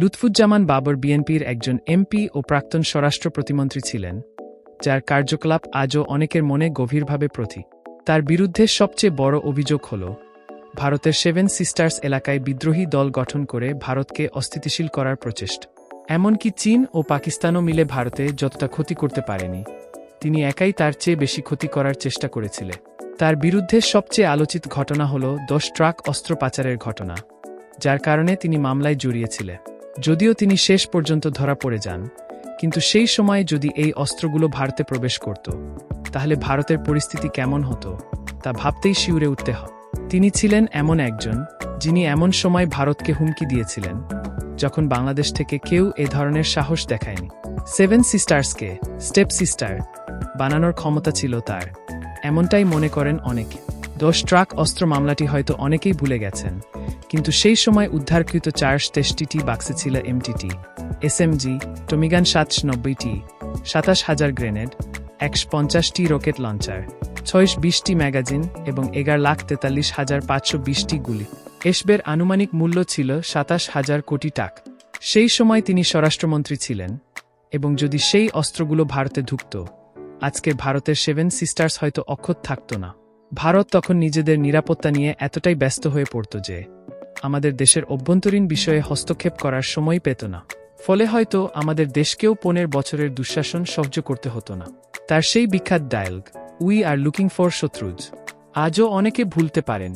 লুৎফুজ্জামান বাবর বিএনপির একজন এমপি ও প্রাক্তন স্বরাষ্ট্র প্রতিমন্ত্রী ছিলেন, যার কার্যকলাপ আজও অনেকের মনে গভীরভাবে প্রতি। তার বিরুদ্ধে সবচেয়ে বড় অভিযোগ হল, ভারতের সেভেন সিস্টার্স এলাকায় বিদ্রোহী দল গঠন করে ভারতকে অস্থিতিশীল করার প্রচেষ্টা। এমনকি চীন ও পাকিস্তানও মিলে ভারতে যতটা ক্ষতি করতে পারেনি, তিনি একাই তার চেয়ে বেশি ক্ষতি করার চেষ্টা করেছিলেন। তার বিরুদ্ধে সবচেয়ে আলোচিত ঘটনা হল দশ ট্রাক অস্ত্র পাচারের ঘটনা, যার কারণে তিনি মামলায় জড়িয়েছিলেন। যদিও তিনি শেষ পর্যন্ত ধরা পড়ে যান, কিন্তু সেই সময়ে যদি এই অস্ত্রগুলো ভারতে প্রবেশ করত, তাহলে ভারতের পরিস্থিতি কেমন হতো, তা ভাবতেই শিউরে উঠতে হয়। তিনি ছিলেন এমন একজন, যিনি এমন সময় ভারতকে হুমকি দিয়েছিলেন, যখন বাংলাদেশ থেকে কেউ এ ধরনের সাহস দেখায়নি। সেভেন সিস্টার্সকে স্টেপ সিস্টার বানানোর ক্ষমতা ছিল তার, এমনটাই মনে করেন অনেকে। দশ ট্রাক অস্ত্র মামলাটি হয়তো অনেকেই ভুলে গেছেন কিন্তু সেই সময় উদ্ধারকৃত চার তেষ্টিটি বাক্সে ছিল এমটিটি এসএমজি টমিগান সাতশ নব্বইটি, সাতাশ হাজার গ্রেনেড, একশো পঞ্চাশটি রকেট লঞ্চার, ছয়শো বিশটি ম্যাগাজিন এবং এগারো লাখ তেতাল্লিশ হাজার পাঁচশো বিশটি গুলি। এসবের আনুমানিক মূল্য ছিল সাতাশ হাজার কোটি টাকা। সেই সময় তিনি স্বরাষ্ট্রমন্ত্রী ছিলেন এবং যদি সেই অস্ত্রগুলো ভারতে ঢুকত আজকের ভারতের সেভেন সিস্টার্স হয়তো অক্ষত থাকত না। ভারত তখন নিজেদের নিরাপত্তা নিয়ে এতটাই ব্যস্ত হয়ে পড়ত যে আমাদের দেশের অভ্যন্তরীণ বিষয়ে হস্তক্ষেপ করার সময় পেত না। ফলে হয়তো আমাদের দেশকেও পনেরো বছরের দুঃশাসন সহ্য করতে হতো না। তার সেই বিখ্যাত dialogue we are looking for শত্রুজ। আজও অনেকে ভুলতে পারেন।